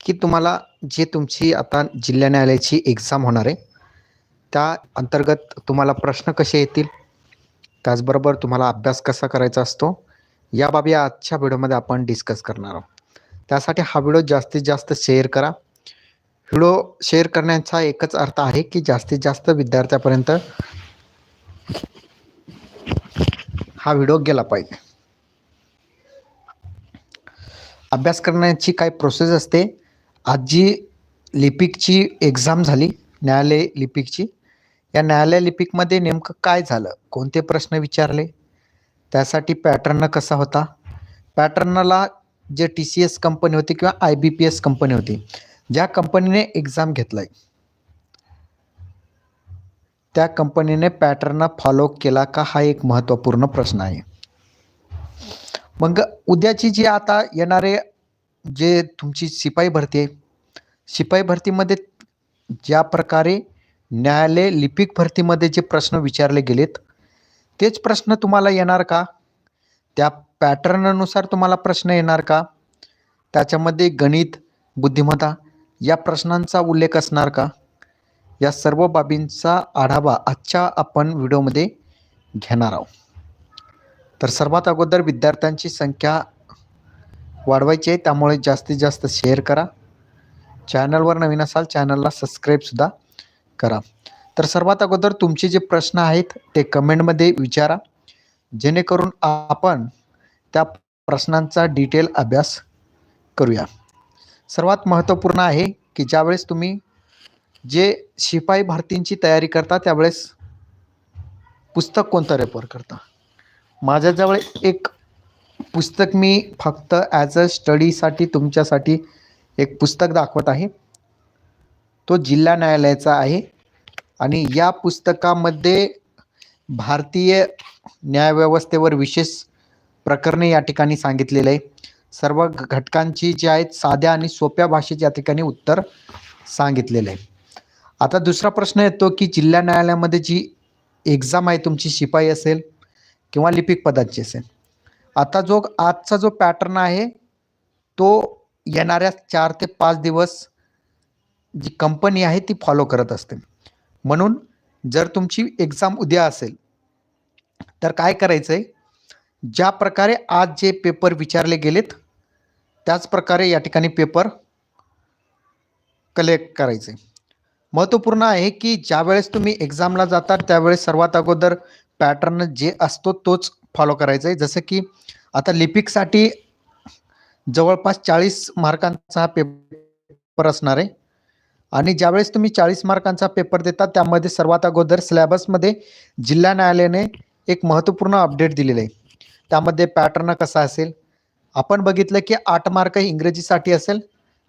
की तुम्हाला जे तुमची आता जिल्हा न्यायालयाची एक्झाम होणार आहे त्या अंतर्गत तुम्हाला प्रश्न कसे येतील? त्याचबरोबर तुम्हाला अभ्यास कसा करायचा असतो? या बाबी आजच्या व्हिडिओमध्ये आपण डिस्कस करणार आहोत. त्यासाठी हा व्हिडिओ जास्तीत जास्त शेअर करा. व्हिडिओ शेअर करण्याचा एकच अर्थ आहे की जास्तीत जास्त विद्यार्थ्यापर्यंत हा व्हिडिओ गेला पाहिजे. अभ्यास करण्याची काय प्रोसेस असते. आज जी लिपिकची एक्झाम झाली न्यायालय लिपिकची. या न्यायालय लिपिकमध्ये नेमकं काय झालं? कोणते प्रश्न विचारले? त्यासाठी पॅटर्न कसा होता? पॅटर्नला जे टी सी एस कंपनी होती किंवा I B P S company होती ज्या कंपनीने एक्झाम घेतलाय त्या कंपनीने पॅटर्न फॉलो केला का? हा एक महत्त्वपूर्ण प्रश्न आहे. मग उद्याची जी आता येणारे जे तुमची शिपाई भरती आहे शिपाई भरतीमध्ये ज्या प्रकारे न्यायालय लिपिक भरतीमध्ये जे प्रश्न विचारले गेलेत तेच प्रश्न तुम्हाला येणार का? त्या पॅटर्ननुसार तुम्हाला प्रश्न येणार का? त्याच्यामध्ये गणित बुद्धिमत्ता या प्रश्नांचा उल्लेख असणार का? या सर्व बाबींचा आढावा आजच्या आपण व्हिडिओमध्ये घेणार आहोत. तर सर्वात अगोदर विद्यार्थ्यांची संख्या वाढवायची आहे त्यामुळे जास्तीत जास्त शेअर करा. चॅनलवर नवीन असाल चॅनलला सबस्क्राईबसुद्धा करा. तर सर्वात अगोदर तुमचे जे प्रश्न आहेत ते कमेंटमध्ये विचारा. जेणेकरून आपण त्या प्रश्नांचा डिटेल अभ्यास करूया. सर्वात महत्त्वपूर्ण आहे की ज्यावेळेस तुम्ही जे शिपाई भरतींची तयारी करता त्यावेळेस पुस्तक कोणतं रेफर करता? माझ्याजवळ एक पुस्तक मी फक्त ॲज अ स्टडीसाठी तुमच्यासाठी एक पुस्तक दाखवत आहे. तो जिल्हा न्यायालयाचा आहे. आणि या पुस्तकामध्ये भारतीय न्यायव्यवस्थेवर विशेष प्रकरणे या ठिकाणी सांगितलेलं आहे. सर्व घटकांची जी आहेत साध्या आणि सोप्या भाषेत या ठिकाणी उत्तर सांगितलेलं आहे. आता दुसरा प्रश्न येतो की जिल्हा न्यायालयामध्ये जी एक्झाम आहे तुमची शिपाई असेल किंवा लिपिक पदाची असेल आता जो आजचा जो पॅटर्न आहे तो येणाऱ्या चार ते पाच दिवस जी कंपनी आहे ती फॉलो करत असते. म्हणून जर तुमची एक्झाम उद्या असेल तर काय करायचं आहे ज्या प्रकारे आज जे पेपर विचारले गेलेत त्याच प्रकारे या ठिकाणी पेपर कलेक्ट करायचे. महत्त्वपूर्ण आहे की ज्यावेळेस तुम्ही एक्झामला जाता त्यावेळेस सर्वात अगोदर पॅटर्न जे असतो तोच फॉलो करायचं आहे जसं की आता लिपिकसाठी जवळपास चाळीस मार्कांचा हा पेपर असणार आहे. आणि ज्यावेळेस तुम्ही चाळीस मार्कांचा पेपर देता त्यामध्ये सर्वात अगोदर सिलेबसमध्ये जिल्हा न्यायालयाने एक महत्त्वपूर्ण अपडेट दिलेलं आहे. त्यामध्ये पॅटर्न कसा असेल? आपण बघितलं की आठ मार्क इंग्रजीसाठी असेल.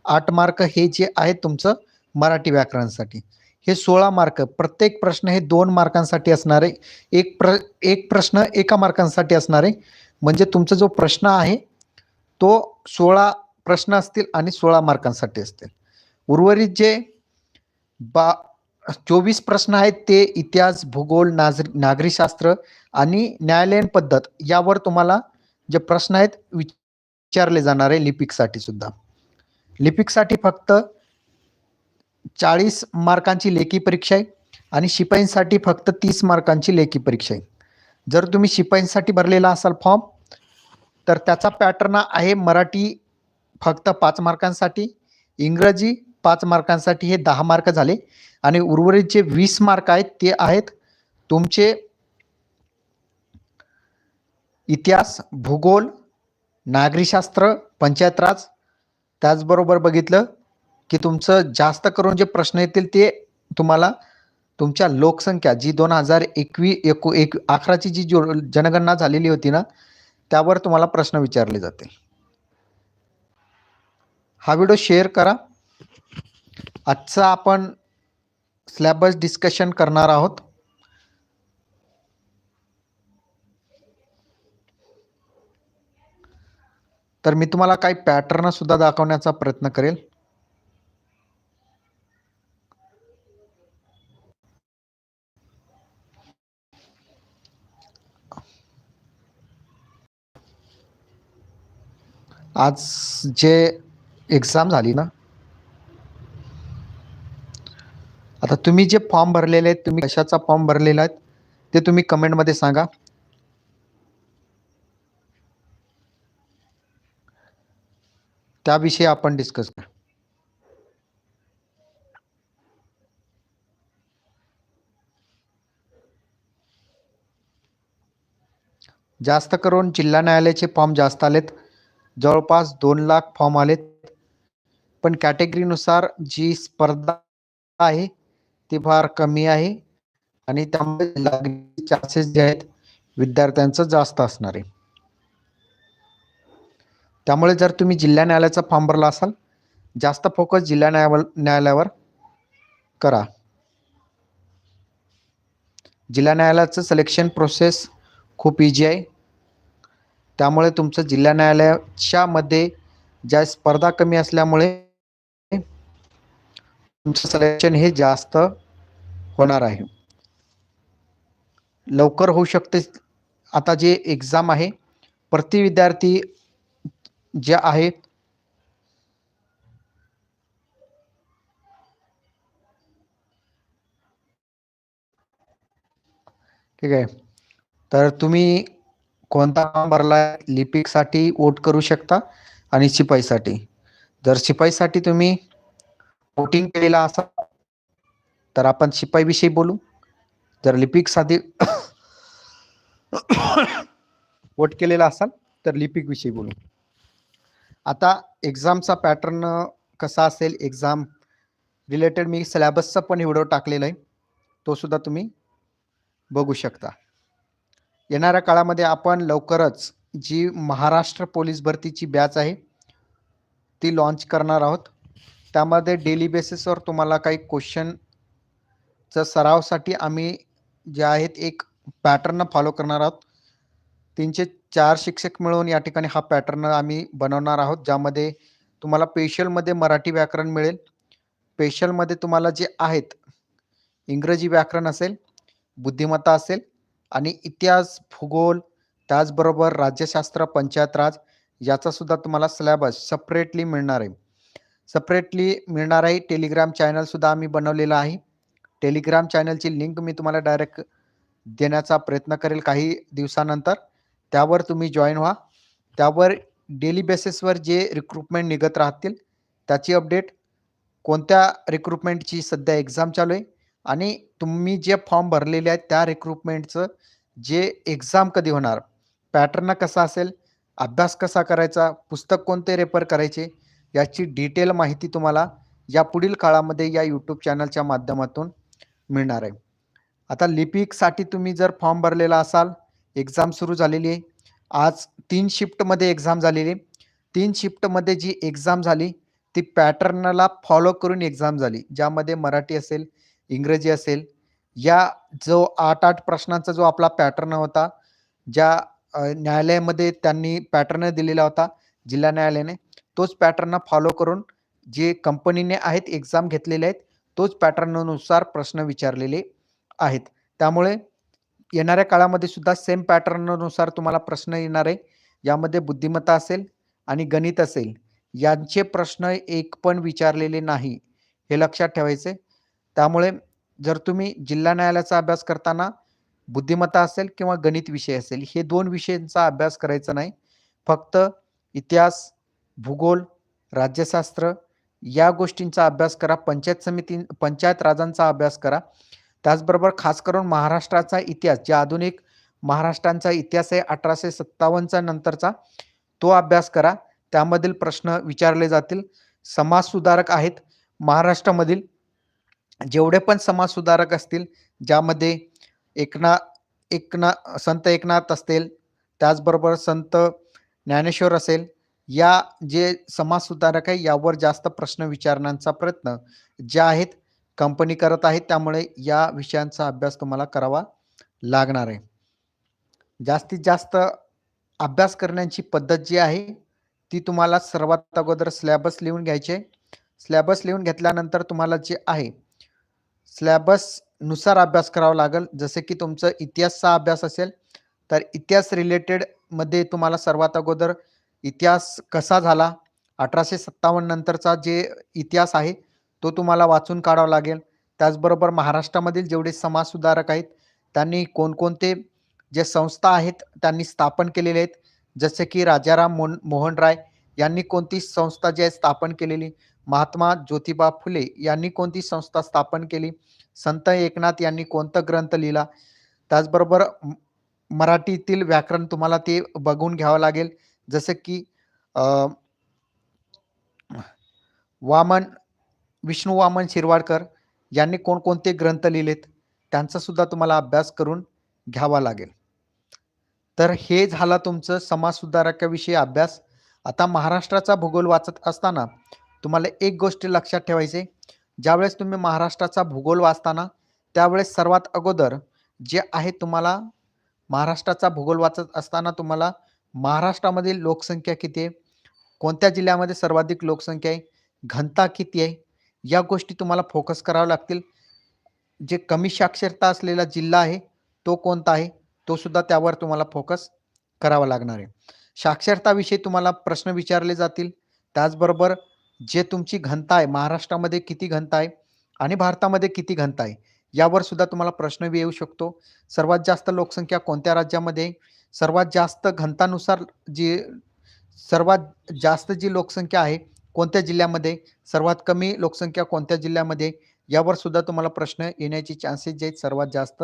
आठ मार्क हे जे आहे तुमचं मराठी व्याकरणासाठी. हे सोळा मार्क प्रत्येक प्रश्न हे दोन मार्कांसाठी असणारे एक प्र एक प्रश्न एका मार्कांसाठी असणार. आहे म्हणजे तुमचा जो प्रश्न आहे तो सोळा प्रश्न असतील आणि सोळा मार्कांसाठी असतील. उर्वरित जे बा चोवीस प्रश्न आहेत ते इतिहास भूगोल नाज नागरीशास्त्र आणि न्यायालयीन पद्धत यावर तुम्हाला जे प्रश्न आहेत विचारले जाणारे लिपिकसाठी सुद्धा. लिपिकसाठी फक्त चाळीस मार्कांची लेखी परीक्षा आहे आणि शिपाईंसाठी फक्त तीस मार्कांची लेखी परीक्षा आहे. जर तुम्ही शिपाईंसाठी भरलेला असाल फॉर्म तर त्याचा पॅटर्न आहे मराठी फक्त पाच मार्कांसाठी इंग्रजी पाच मार्कांसाठी हे दहा मार्क झाले आणि उर्वरित जे वीस मार्क आहेत ते आहेत तुमचे इतिहास भूगोल नागरीशास्त्र पंचायतराज. त्याचबरोबर बघितलं की तुमचं जास्त करून जे प्रश्न येतील ते तुम्हाला तुमच्या लोकसंख्या जी दोन हजार एकवी एकू एक अकराची जी जनगणना झालेली होती ना त्यावर तुम्हाला प्रश्न विचारले जातील. हा व्हिडिओ शेअर करा. आजचा आपण स्लॅबस डिस्कशन करणार आहोत. तर मी तुम्हाला काही पॅटर्न सुद्धा दाखवण्याचा प्रयत्न करेल. आज जे एक्झाम झाली ना आता तुम्ही जे फॉर्म भरलेले आहेत तुम्ही कशाचा फॉर्म भरलेला आहेत ते तुम्ही कमेंटमध्ये सांगा. त्याविषयी आपण डिस्कस करू. जास्त करून जिल्हा न्यायालयाचे फॉर्म जास्त आलेत. जवळपास दोन लाख फॉर्म आलेत. पण कॅटेगरीनुसार जी स्पर्धा आहे ती फार कमी आहे. आणि त्यामुळे चान्सेस जे आहेत विद्यार्थ्यांचं जास्त असणार आहे. त्यामुळे जर तुम्ही जिल्हा न्यायालयाचा फॉर्म भरला असाल जास्त फोकस जिल्हा न्यायालय न्यायालयावर करा. जिल्हा न्यायालयाचं सिलेक्शन प्रोसेस खूप इजी आहे. त्यामुळे तुमचं जिल्हा न्यायालयाच्या मध्ये ज्या स्पर्धा कमी असल्यामुळे तुमचं सिलेक्शन हे जास्त होणार आहे. लवकर होऊ शकते. आता जे एक्झाम आहे प्रति विद्यार्थी जे आहेत ठीक आहे. तर तुम्ही कोणता फॉर्म भरला लिपिकसाठी वोट करू शकता आणि शिपाईसाठी. जर शिपाईसाठी तुम्ही वोटिंग केलेला असाल तर आपण शिपाईविषयी बोलू. जर लिपिकसाठी वोट केलेला असाल तर लिपिकविषयी बोलू. आता एक्झामचा पॅटर्न कसा असेल एक्झाम रिलेटेड मी सिलेबसचा पण व्हिडिओ टाकलेला आहे. तो सुद्धा तुम्ही बघू शकता. येणाऱ्या काळामध्ये आपण लवकरच जी महाराष्ट्र पोलीस भरतीची बॅच आहे ती लॉन्च करणार आहोत. त्यामध्ये डेली बेसिसवर तुम्हाला काही क्वेश्चनचं सरावसाठी आम्ही जे आहेत एक पॅटर्न फॉलो करणार आहोत. तीनशे चार शिक्षक मिळून या ठिकाणी हा पॅटर्न आम्ही बनवणार आहोत ज्यामध्ये तुम्हाला पेशलमध्ये मराठी व्याकरण मिळेल. पेशलमध्ये तुम्हाला जे आहेत इंग्रजी व्याकरण असेल बुद्धिमत्ता असेल आणि इतिहास भूगोल त्याचबरोबर राज्यशास्त्र पंचायत राज याचा सुद्धा तुम्हाला सिलेबस सपरेटली मिळणार आहे. सपरेटली मिळणार आहे. टेलिग्राम चॅनलसुद्धा आम्ही बनवलेला आहे. टेलिग्राम चॅनलची लिंक मी तुम्हाला डायरेक्ट देण्याचा प्रयत्न करेल काही दिवसानंतर. त्यावर तुम्ही जॉईन व्हा. त्यावर डेली बेसिसवर जे रिक्रुटमेंट निघत राहतील त्याची अपडेट कोणत्या रिक्रुटमेंटची सध्या एक्झाम चालू आहे? आणि तुम्ही जे फॉर्म भरलेले आहेत त्या रिक्रुटमेंटचं जे एक्झाम कधी होणार पॅटर्न कसा असेल अभ्यास कसा करायचा पुस्तक कोणते रेफर करायचे याची डिटेल माहिती तुम्हाला या पुढील काळामध्ये या यूट्यूब चॅनलच्या माध्यमातून मिळणार आहे. आता लिपिकसाठी तुम्ही जर फॉर्म भरलेला असाल एक्झाम सुरू झालेली आहे. आज तीन शिफ्टमध्ये एक्झाम झालेली आहे. तीन शिफ्टमध्ये जी एक्झाम झाली ती पॅटर्नला फॉलो करून एक्झाम झाली ज्यामध्ये मराठी असेल इंग्रजी असेल या जो आठ आठ प्रश्नांचा जो आपला पॅटर्न होता ज्या न्यायालयामध्ये त्यांनी पॅटर्न दिलेला होता जिल्हा न्यायालयाने तोच पॅटर्न फॉलो करून जे कंपनीने आहेत एक्झाम घेतलेले आहेत तोच पॅटर्ननुसार प्रश्न विचारलेले आहेत. त्यामुळे येणाऱ्या काळामध्ये सुद्धा सेम पॅटर्ननुसार तुम्हाला प्रश्न येणार आहे यामध्ये बुद्धिमत्ता असेल आणि गणित असेल यांचे प्रश्न एक पण विचारलेले नाही हे लक्षात ठेवायचे. त्यामुळे जर तुम्ही जिल्हा न्यायालयाचा अभ्यास करताना बुद्धिमत्ता असेल किंवा गणित विषय असेल हे दोन विषयांचा अभ्यास करायचा नाही. फक्त इतिहास भूगोल राज्यशास्त्र या गोष्टींचा अभ्यास करा. पंचायत समिती पंचायत राजांचा अभ्यास करा. त्याचबरोबर खास करून महाराष्ट्राचा इतिहास जे आधुनिक महाराष्ट्रांचा इतिहास आहे अठराशे सत्तावन्नचा नंतरचा तो अभ्यास करा. त्यामधील प्रश्न विचारले जातील. समाज सुधारक आहेत. महाराष्ट्रामधील जेवढे पण समाजसुधारक असतील ज्यामध्ये एकना एकना संत एकनाथ असतील त्याचबरोबर संत ज्ञानेश्वर असेल या जे समाजसुधारक आहे यावर जास्त प्रश्न विचारण्याचा प्रयत्न ज्या आहेत कंपनी करत आहेत त्यामुळे या विषयांचा अभ्यास तुम्हाला करावा लागणार आहे. जास्तीत जास्त अभ्यास करण्याची पद्धत जी आहे ती तुम्हाला सर्वात अगोदर स्लॅबस लिहून घ्यायचे स्लॅबस लिहून घेतल्यानंतर तुम्हाला जे आहे स्लॅबसनुसार अभ्यास करावा लागेल. जसे की तुमचं इतिहासचा अभ्यास असेल तर इतिहास रिलेटेडमध्ये तुम्हाला सर्वात अगोदर इतिहास कसा झाला अठराशे सत्तावन्न नंतरचा जे इतिहास आहे तो तुम्हाला वाचून काढावा लागेल. त्याचबरोबर महाराष्ट्रामधील जेवढे समाजसुधारक आहेत त्यांनी कोणकोणते जे संस्था आहेत त्यांनी स्थापन केलेले आहेत. जसे की राजाराम मोन मोहन राय यांनी कोणती संस्था जी आहे स्थापन केलेली? महात्मा ज्योतिबा फुले यांनी कोणती संस्था स्थापन केली? संत एकनाथ यांनी कोणता ग्रंथ लिहिला? त्याचबरोबर मराठीतील व्याकरण तुम्हाला ते बघून घ्यावं लागेल. जसं की वामन विष्णू वामन शिरवाडकर यांनी कोणकोणते ग्रंथ लिहिलेत? त्यांचा सुद्धा तुम्हाला अभ्यास करून घ्यावा लागेल. तर हे झाला तुमचं समाज सुधारकाविषयी अभ्यास. आता महाराष्ट्राचा भूगोल वाचत असताना तुम्हाला एक गोष्ट लक्षात ठेवायची ज्यावेळेस तुम्ही महाराष्ट्राचा भूगोल वाचताना त्यावेळेस सर्वात अगोदर जे आहे तुम्हाला महाराष्ट्राचा भूगोल वाचत असताना तुम्हाला महाराष्ट्रामधील लोकसंख्या किती आहे? कोणत्या जिल्ह्यामध्ये सर्वाधिक लोकसंख्या आहे? घनता किती आहे? या गोष्टी तुम्हाला फोकस कराव्या लागतील. जे कमी साक्षरता असलेला जिल्हा आहे तो कोणता आहे? तो सुद्धा त्यावर तुम्हाला फोकस करावा लागणार आहे. साक्षरताविषयी तुम्हाला प्रश्न विचारले जातील. त्याचबरोबर जे तुमची घनता आहे महाराष्ट्रामध्ये किती घनता आहे आणि भारतामध्ये किती घनता आहे यावर सुद्धा तुम्हाला प्रश्न येऊ शकतो. सर्वात जास्त लोकसंख्या कोणत्या राज्यामध्ये सर्वात जास्त घनतानुसार जी सर्वात जास्त जी लोकसंख्या आहे कोणत्या जिल्ह्यामध्ये सर्वात कमी लोकसंख्या कोणत्या जिल्ह्यामध्ये यावर सुद्धा तुम्हाला प्रश्न येण्याची चान्सेस जे आहेत सर्वात जास्त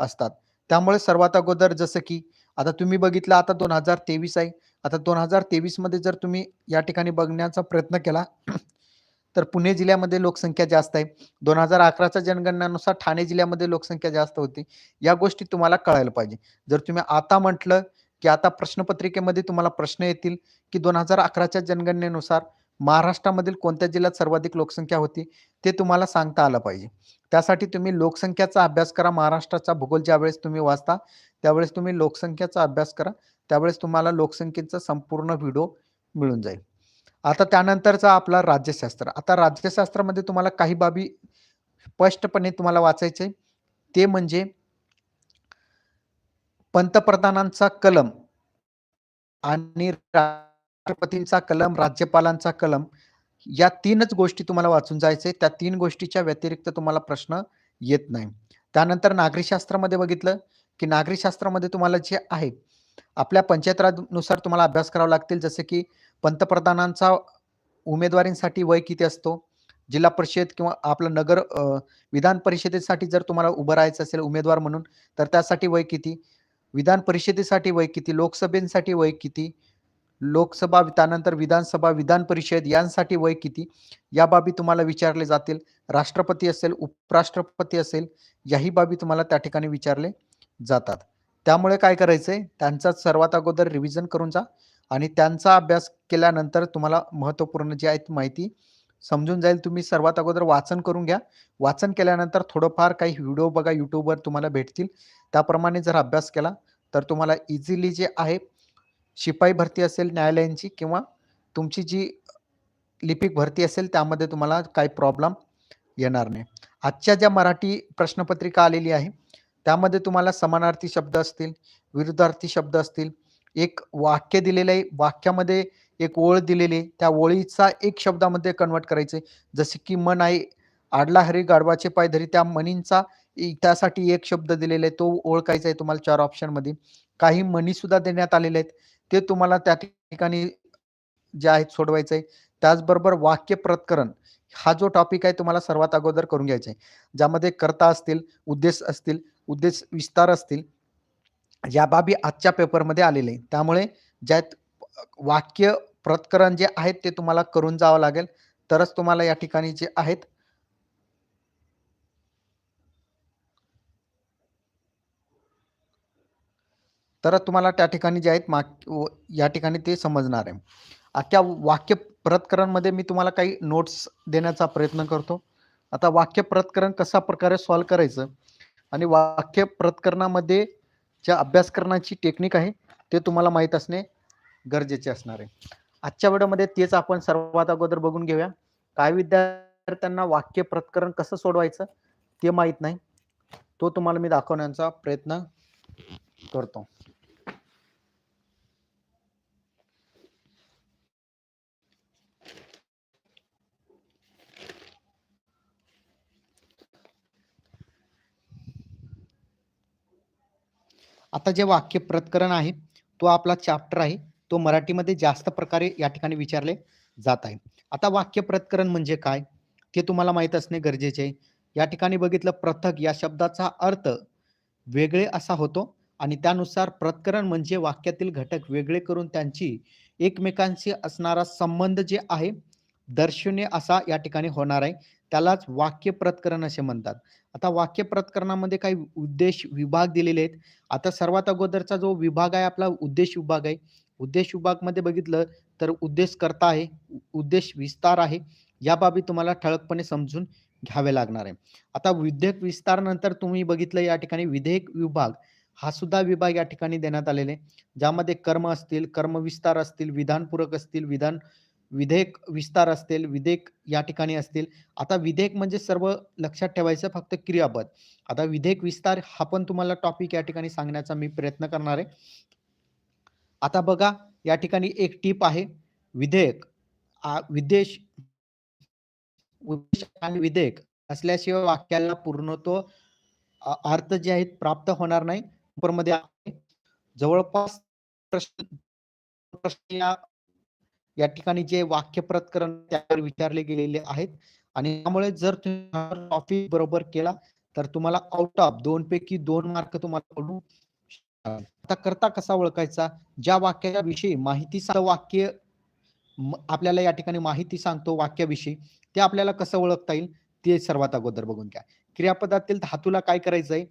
असतात. त्यामुळे सर्वात अगोदर जसं की आता तुम्ही बघितलं आता दोन हजार तेवीस आहे. आता दोन हजार तेवीसमध्ये जर तुम्ही या ठिकाणी बघण्याचा प्रयत्न केला तर पुणे जिल्ह्यामध्ये लोकसंख्या जास्त आहे. दोन हजार अकराच्या जनगणनेनुसार ठाणे जिल्ह्यामध्ये लोकसंख्या जास्त होती. या गोष्टी तुम्हाला कळायला पाहिजे. जर तुम्ही आता म्हटलं की आता प्रश्नपत्रिकेमध्ये तुम्हाला प्रश्न येतील की दोन हजार अकराच्या जनगणनेनुसार महाराष्ट्रामधील कोणत्या जिल्ह्यात सर्वाधिक लोकसंख्या होती ते तुम्हाला सांगता आलं पाहिजे. त्यासाठी तुम्ही लोकसंख्याचा अभ्यास करा. महाराष्ट्राचा भूगोल ज्यावेळेस तुम्ही वाचता त्यावेळेस तुम्ही लोकसंख्याचा अभ्यास करा. त्यावेळेस तुम्हाला लोकसंख्येचा संपूर्ण व्हिडिओ मिळून जाईल. आता त्यानंतरचा आपला राज्यशास्त्र. आता राज्यशास्त्रामध्ये तुम्हाला काही बाबी स्पष्टपणे तुम्हाला वाचायचे. ते म्हणजे पंतप्रधानांचा कलम आणि राष्ट्रपतींचा कलम राज्यपालांचा कलम या तीनच गोष्टी तुम्हाला वाचून जायचे. त्या तीन गोष्टीच्या व्यतिरिक्त तुम्हाला प्रश्न येत नाही. त्यानंतर नागरिकशास्त्रामध्ये बघितलं की नागरिकशास्त्रामध्ये तुम्हाला जे आहे आपल्या पंचायतरानुसार तुम्हाला अभ्यास करावा लागतील. जसे की पंतप्रधानांचा उमेदवारींसाठी वय किती असतो? जिल्हा परिषद किंवा आपलं नगर विधान परिषदेसाठी जर तुम्हाला उभं राहायचं असेल उमेदवार म्हणून तर त्यासाठी वय किती? विधान परिषदेसाठी वय किती? लोकसभेसाठी वय किती? लोकसभा त्यानंतर विधानसभा विधान परिषद यांसाठी वय किती? या बाबी तुम्हाला विचारले जातील. राष्ट्रपती असेल उपराष्ट्रपती असेल याही बाबी तुम्हाला त्या ठिकाणी विचारले जातात. त्यामुळे काय करायचंय? त्यांचा सर्वात अगोदर रिव्हिजन करून जा आणि त्यांचा अभ्यास केल्यानंतर तुम्हाला महत्त्वपूर्ण जी आहे माहिती समजून जाईल. तुम्ही सर्वात अगोदर वाचन करून घ्या. वाचन केल्यानंतर थोडंफार काही व्हिडिओ बघा यूट्यूबवर तुम्हाला भेटतील. त्याप्रमाणे जर अभ्यास केला तर तुम्हाला इझिली जे आहे शिपाई भरती असेल न्यायालयांची किंवा तुमची जी लिपिक भरती असेल त्यामध्ये तुम्हाला काही प्रॉब्लेम येणार नाही. आजच्या ज्या मराठी प्रश्नपत्रिका आलेली आहे त्यामध्ये तुम्हाला समानार्थी शब्द असतील विरुद्धार्थी शब्द असतील. एक वाक्य दिलेलं आहे वाक्यामध्ये एक ओळ दिलेली आहे. त्या ओळीचा एक शब्दामध्ये कन्वर्ट करायचे. जसे की मन आहे आडला हरी गाढवाचे पाय धरी त्या मनींचा त्यासाठी एक शब्द दिलेला आहे. तो ओळखायचा आहे तुम्हाला चार ऑप्शनमध्ये काही मनी सुद्धा देण्यात आलेले आहेत. ते तुम्हाला त्या ठिकाणी जे आहेत सोडवायचं आहे. त्याचबरोबर वाक्य प्रतकरण हा जो टॉपिक आहे तुम्हाला सर्वात अगोदर करून घ्यायचा आहे. ज्यामध्ये कर्ता असतील उद्देश असतील उद्देश विस्तार असतील या बाबी आजच्या पेपरमध्ये आलेले आहे त्यामुळे ज्यात वाक्य प्रतकरण जे आहेत ते तुम्हाला करून जावं लागेल. तरच तुम्हाला या ठिकाणी जे आहेत तर तुम्हाला त्या ठिकाणी जे आहेत माग या ठिकाणी ते समजणार आहे. आता वाक्य प्रतकरणमध्ये मी तुम्हाला काही नोट्स देण्याचा प्रयत्न करतो. आता वाक्य प्रतकरण कशा प्रकारे सॉल्व करायचं? आणि वाक्य प्रतकरणामध्ये ज्या अभ्यासकरणाची टेक्निक आहे ते तुम्हाला माहीत असणे गरजेचे असणार आहे. आजच्या व्हिडिओमध्ये तेच आपण सर्वात अगोदर बघून घेऊया. काय विद्यार्थ्यांना वाक्य प्रतकरण कसं सोडवायचं ते माहीत नाही. तो तुम्हाला मी दाखवण्याचा प्रयत्न करतो. आता जे वाक्य प्रतकरण आहे तो आपला चॅप्टर आहे तो मराठीमध्ये जास्त प्रकारे या ठिकाणी विचारले जात आहे. आता वाक्य प्रतकरण म्हणजे काय? ते तुम्हाला माहीत असणे गरजेचे आहे. या ठिकाणी बघितलं पृथक या शब्दाचा अर्थ वेगळे असा होतो आणि त्यानुसार प्रतकरण म्हणजे वाक्यातील घटक वेगळे करून त्यांची एकमेकांशी असणारा संबंध जे आहे दर्शनीय असा या ठिकाणी होणार आहे. त्यालाच वाक्य प्रतकरण असे म्हणतात. आता वाक्य प्रतकरणामध्ये काही उद्देश विभाग दिलेले आहेत. आता सर्वात अगोदरचा जो विभाग आहे आपला उद्देश विभाग आहे. उद्देश विभागमध्ये बघितलं तर उद्देश करता आहे उद्देश विस्तार आहे. या बाबी तुम्हाला ठळकपणे समजून घ्यावे लागणार आहे. आता विधेयक विस्तार नंतर तुम्ही बघितलं या ठिकाणी विधेयक विभाग हा सुद्धा विभाग या ठिकाणी देण्यात आलेले ज्यामध्ये कर्म असतील कर्म विस्तार असतील विधानपूरक असतील विधान विधेयक विस्तार असतील विधेयक या ठिकाणी असतील. आता विधेयक म्हणजे सर्व लक्षात ठेवायचं फक्त क्रियापद. आता विधेयक विस्तार हा पण तुम्हाला टॉपिक या ठिकाणी सांगण्याचा मी प्रयत्न करणार आहे. आता बघा या ठिकाणी एक टीप आहे. विधेयक विदेश उद्देश आणि विधेयक असल्याशिवाय वाक्याला पूर्णत्व अर्थ जे आहेत प्राप्त होणार नाही. जवळपास प्रश्न प्रश्न या या ठिकाणी जे वाक्य प्रतकरण त्यावर विचारले गेलेले आहेत. आणि त्यामुळे जर तुम्ही टॉपिक बरोबर केला तर तुम्हाला आउट ऑफ दोन पैकी दोन मार्क तुम्हाला पडू आता करता कसा ओळखायचा? ज्या वाक्याच्या विषयी माहिती वाक्य आपल्याला या ठिकाणी माहिती सांगतो वाक्याविषयी ते आपल्याला कसं ओळखता येईल? ते सर्वात अगोदर बघून घ्या. क्रियापदातील धातूला काय करायचंय?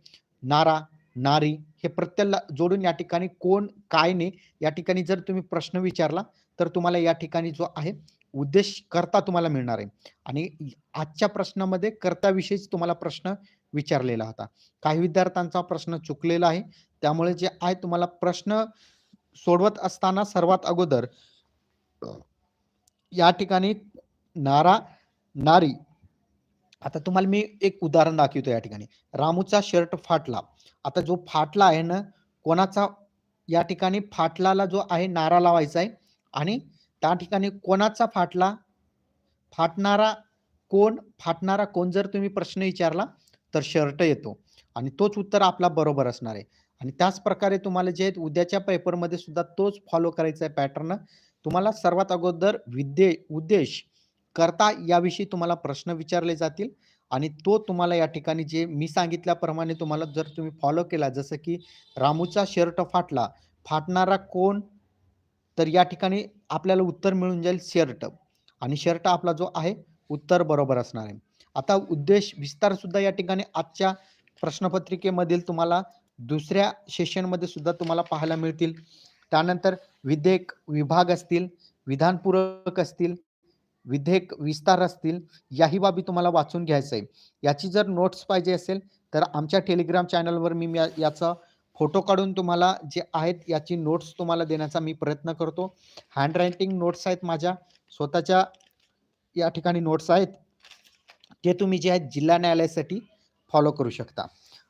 नारा नारी हे प्रत्येला जोडून या ठिकाणी कोण काय नाही या ठिकाणी जर तुम्ही प्रश्न विचारला तर तुम्हाला या ठिकाणी जो आहे उद्देश करता तुम्हाला मिळणार आहे. आणि आजच्या प्रश्नामध्ये कर्त्याविषयीच तुम्हाला प्रश्न विचारलेला होता. काही विद्यार्थ्यांचा प्रश्न चुकलेला आहे. त्यामुळे जे आहे तुम्हाला प्रश्न सोडवत असताना सर्वात अगोदर या ठिकाणी नारा नारी आता तुम्हाला मी एक उदाहरण दाखवतो या ठिकाणी. रामूचा शर्ट फाटला. आता जो फाटला आहे ना कोणाचा? या ठिकाणी फाटलाला जो आहे नारा लावायचा आहे. आणि त्या ठिकाणी कोणाचा फाटला? फाटणारा कोण? फाटणारा कोण? जर तुम्ही प्रश्न विचारला तर शर्ट येतो. आणि तोच उत्तर आपला बरोबर असणार आहे. आणि त्याच प्रकारे तुम्हाला जे उद्याच्या पेपरमध्ये सुद्धा तोच फॉलो करायचा आहे पॅटर्न तुम्हाला सर्वात अगोदर विद्ये उद्देश करता याविषयी तुम्हाला प्रश्न विचारले जातील आणि तो तुम्हाला या ठिकाणी जे मी सांगितल्याप्रमाणे तुम्हाला जर तुम्ही फॉलो केला जसं की रामूचा शर्ट फाटला फाटणारा कोण? तर या ठिकाणी आपल्याला उत्तर मिळून जाईल शर्ट आणि शर्ट आपला जो आहे उत्तर बरोबर असणार आहे. आता उद्देश विस्तार सुद्धा या ठिकाणी आजच्या प्रश्नपत्रिकेमधील तुम्हाला दुसऱ्या सेशनमध्ये सुद्धा तुम्हाला पाहायला मिळतील. त्यानंतर विधेयक विभाग असतील विधानपूरक असतील विधेयक विस्तार असतील याही बाबी तुम्हाला वाचून घ्यायचं आहे याची जर नोट्स पाहिजे असेल तर आमच्या टेलिग्राम चॅनलवर मी याचा फोटो काढून तुम्हाला जे आहेत याची नोट्स तुम्हाला देण्याचा मी प्रयत्न करतो. हँड रायटिंग नोट्स आहेत माझ्या स्वतःच्या या ठिकाणी नोट्स आहेत. ते तुम्ही जे आहेत जिल्हा न्यायालयासाठी फॉलो करू शकता.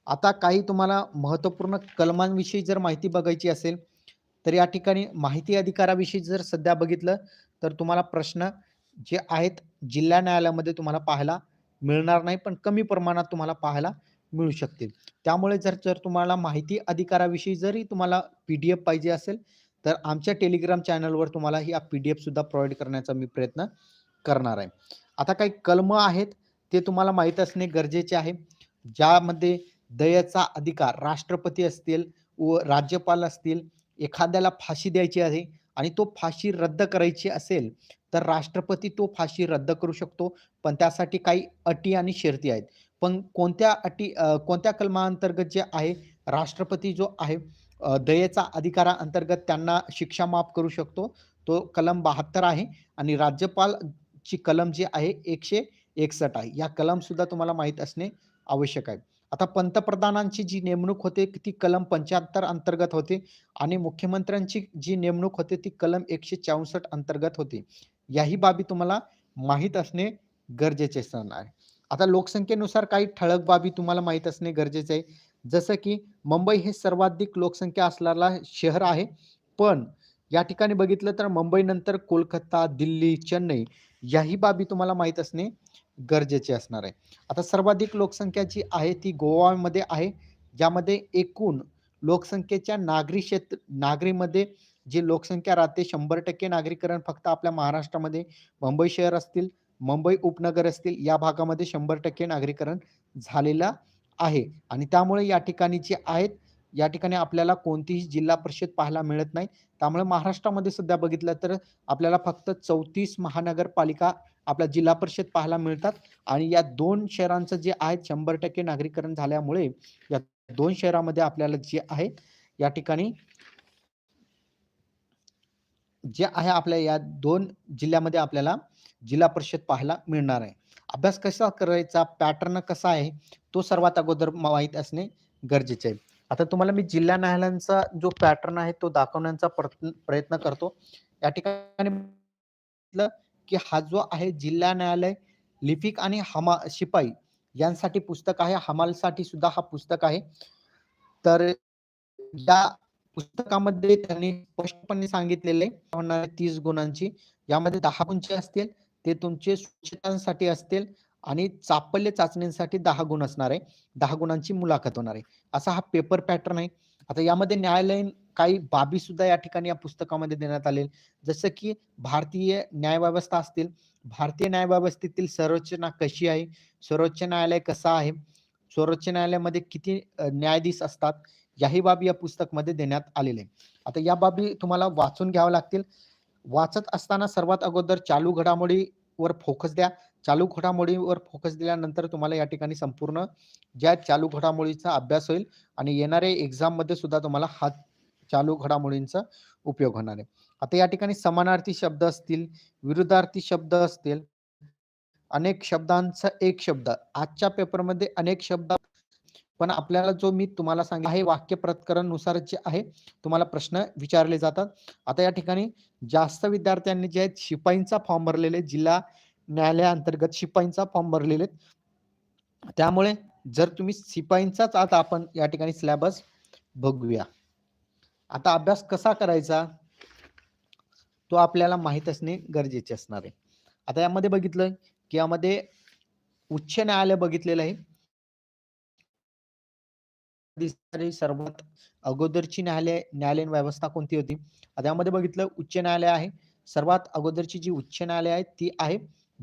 आता काही तुम्हाला महत्त्वपूर्ण कलमांविषयी जर माहिती बघायची असेल तर या ठिकाणी माहिती अधिकाराविषयी जर सध्या बघितलं तर तुम्हाला प्रश्न जे आहेत जिल्हा न्यायालयामध्ये तुम्हाला पाहायला मिळणार नाही पण कमी प्रमाणात तुम्हाला पाहायला मिळू शकतील. त्यामुळे जर जर तुम्हाला माहिती अधिकाराविषयी जरी तुम्हाला पी डी एफ पाहिजे असेल तर आमच्या टेलिग्राम चॅनलवर तुम्हाला ही पी डी एफ सुद्धा प्रोव्हाइड करण्याचा मी प्रयत्न करणार आहे. आता काही कलम आहेत ते तुम्हाला माहीत असणे गरजेचे आहे. ज्यामध्ये दयेचा अधिकार राष्ट्रपती असतील व राज्यपाल असतील एखाद्याला फाशी द्यायची आहे आणि तो फाशी रद्द करायची असेल तर राष्ट्रपती तो फाशी रद्द करू शकतो. पण त्यासाठी काही अटी आणि शर्ती आहेत. पण कोणत्या अटी कोणत्या कलमाअंतर्गत जे आहे राष्ट्रपती जो आहे दयेचा अधिकाराअंतर्गत त्यांना शिक्षा माफ करू शकतो. तो कलम बहात्तर आहे आणि राज्यपाल ची कलम जी आहे एकशे एकसष्ट आहे. या कलम सुद्धा तुम्हाला माहीत असणे आवश्यक आहे. आता पंतप्रधानांची जी नेमणूक होते ती कलम पंच्याहत्तर अंतर्गत होते आणि मुख्यमंत्र्यांची जी नेमणूक होते ती कलम एकशे चौसष्ट अंतर्गत होती. याही बाबी तुम्हाला माहीत असणे गरजेचे असणार. आहे आता लोकसंख्येनुसार काही ठळक बाबी तुम्हाला माहीत असणे गरजेचे आहे. जसं की मुंबई हे सर्वाधिक लोकसंख्या असलेला शहर आहे. पण या ठिकाणी बघितलं तर मुंबई नंतर कोलकाता दिल्ली चेन्नई याही बाबी तुम्हाला माहीत असणे गरजेचे असणार आहे. आता सर्वाधिक लोकसंख्या जी आहे ती गोवामध्ये आहे ज्यामध्ये एकूण लोकसंख्येच्या नागरी क्षेत्र नागरीमध्ये जी लोकसंख्या राहते शंभर टक्के नागरीकरण फक्त आपल्या महाराष्ट्रामध्ये. मुंबई शहर असतील मुंबई उपनगर असतील या भागामध्ये शंभर टक्के नागरीकरण झालेलं आहे. आणि त्यामुळे या ठिकाणी जे आहेत या ठिकाणी आपल्याला कोणतीही जिल्हा परिषद पाहायला मिळत नाही. त्यामुळे महाराष्ट्रामध्ये सध्या बघितलं तर आपल्याला फक्त चौतीस महानगरपालिका आपल्या जिल्हा परिषद पाहायला मिळतात. आणि या दोन शहरांचं जे आहे शंभर टक्के नागरीकरण झाल्यामुळे या दोन शहरामध्ये आपल्याला जे आहे या ठिकाणी जे आहे आपल्या या दोन जिल्ह्यामध्ये आपल्याला जिल्हा परिषद पाहायला मिळणार आहे. अभ्यास कसा करायचा पॅटर्न कसा आहे तो सर्वात अगोदर माहीत असणे गरजेचे आहे. आता तुम्हाला मी जिल्हा न्यायालयांचा जो पॅटर्न आहे तो दाखवण्याचा प्रयत्न करतो. या ठिकाणी की हा जो आहे जिल्हा न्यायालय लिपिक आणि हमा शिपाई यांसाठी पुस्तक आहे. हमालसाठी सुद्धा हा पुस्तक आहे. तर या पुस्तकामध्ये त्यांनी स्पष्टपणे सांगितलेले होणारे तीस गुणांची. यामध्ये दहा गुणचे असतील ते तुमचे सूचनांसाठी असतील आणि चापल्य चाचणींसाठी दहा गुण असणार आहे. दहा गुणांची मुलाखत होणार आहे. असा हा पेपर पॅटर्न आहे. आता यामध्ये न्यायालयीन काही बाबी सुद्धा या ठिकाणी या पुस्तकामध्ये देण्यात आले जसं की भारतीय न्यायव्यवस्था असतील भारतीय न्यायव्यवस्थेतील संरचना कशी आहे? सर्वोच्च न्यायालय कसं आहे? सर्वोच्च न्यायालयामध्ये किती न्यायाधीश असतात? याही बाबी या पुस्तकमध्ये देण्यात आलेले आता या बाबी तुम्हाला वाचून घ्याव्या लागतील. वाचत असताना सर्वात अगोदर चालू घडामोडीवर फोकस द्या. चालू घडामोडीवर फोकस दिल्यानंतर तुम्हाला या ठिकाणी संपूर्ण ज्या चालू घडामोडीचा अभ्यास होईल आणि येणाऱ्या एक्झाममध्ये सुद्धा तुम्हाला हा चालू घडामोडींचा उपयोग होणार आहे. आता या ठिकाणी समानार्थी शब्द असतील विरुद्धार्थी शब्द असतील अनेक शब्दांचा एक शब्द आजच्या पेपरमध्ये अनेक शब्द पण आपल्याला जो मी तुम्हाला सांगितलं आहे वाक्य प्रकरणनुसार जे आहे तुम्हाला प्रश्न विचारले जातात. आता या ठिकाणी जास्त विद्यार्थ्यांनी जे आहेत शिपाईंचा फॉर्म भरलेले जिल्हा न्यायालयाअंतर्गत शिपाईंचा फॉर्म भरलेले त्यामुळे जर तुम्ही शिपाईंचाच आता आपण या ठिकाणी सिलेबस बघूया. आता अभ्यास कसा करायचा? तो आपल्याला माहीत असणे गरजेचे असणार आहे. आता यामध्ये बघितलं की यामध्ये उच्च न्यायालय बघितलेलं आहे. सर्वात अगोदरची न्यायालय न्यायालयीन व्यवस्था कोणती होती? आता यामध्ये बघितलं उच्च न्यायालय आहे. सर्वात अगोदरची जी उच्च न्यायालय आहे ती आहे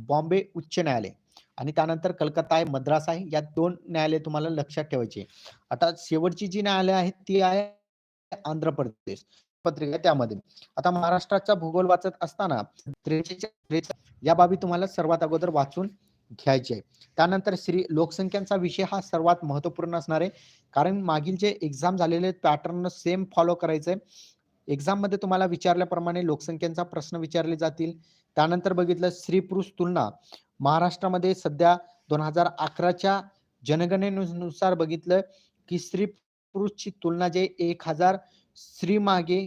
बॉम्बे उच्च न्यायालय आणि त्यानंतर कलकत्ता आहे मद्रास आहे या दोन न्यायालय तुम्हाला लक्षात ठेवायचे. आता शेवटची जी न्यायालय आहे ती आहे आंध्र प्रदेश पत्रिका त्यामध्ये. आता महाराष्ट्राचा भूगोल वाचत असताना या बाबी तुम्हाला सर्वात अगोदर वाचून घ्यायचे आहे. त्यानंतर श्री लोकसंख्यांचा विषय हा सर्वात महत्त्वपूर्ण असणार आहे. कारण मागील जे एक्झाम झालेले पॅटर्न सेम फॉलो करायचंय. एक्झाममध्ये तुम्हाला विचारल्याप्रमाणे लोकसंख्येचा प्रश्न विचारले जातील. त्यानंतर बघितलं स्त्री पुरुष तुलना. महाराष्ट्रामध्ये सध्या दोन हजार अकराच्या जनगणनेनुसार बघितलं की स्त्री पुरुषची तुलना जे एक हजार स्त्री मागे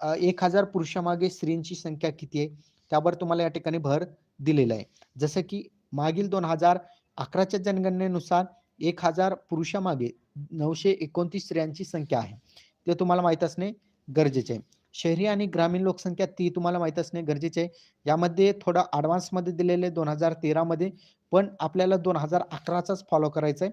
एक हजार पुरुषामागे स्त्रींची संख्या किती आहे? त्यावर तुम्हाला या ठिकाणी भर दिलेला आहे. जसं की मागील दोन हजार अकराच्या जनगणनेनुसार एक हजार पुरुषामागे नऊशे एकोणतीस स्त्रियांची संख्या आहे. ते तुम्हाला माहीत असणे गरजेचे आहे. शहरी आणि ग्रामीण लोकसंख्या ती तुम्हाला माहीत असणे गरजेचे आहे. यामध्ये थोडं ॲडव्हान्समध्ये दिलेले दोन हजार तेरा मध्ये पण आपल्याला दोन हजार अकराचाच फॉलो करायचा आहे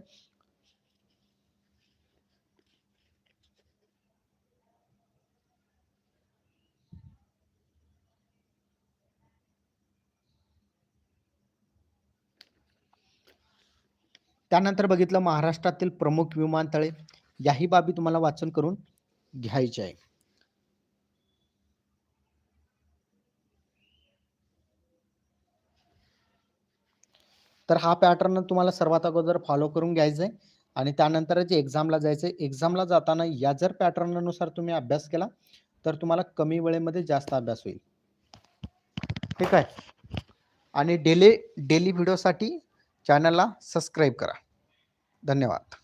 त्यानंतर बघितलं महाराष्ट्रातील प्रमुख विमानतळे याही बाबी तुम्हाला वाचन करून घ्यायचे आहे. तर हा पॅटर्न तुम्हाला सर्वात अगोदर फॉलो करून घ्यायचा आहे आणि त्यानंतरच जे एक्झामला जायचं आहे एक्झामला जाताना या जर पॅटर्ननुसार तुम्ही अभ्यास केला तर तुम्हाला कमी वेळेमध्ये जास्त अभ्यास होईल. ठीक आहे? आणि डेली डेली व्हिडिओसाठी चॅनलला सबस्क्राईब करा. धन्यवाद.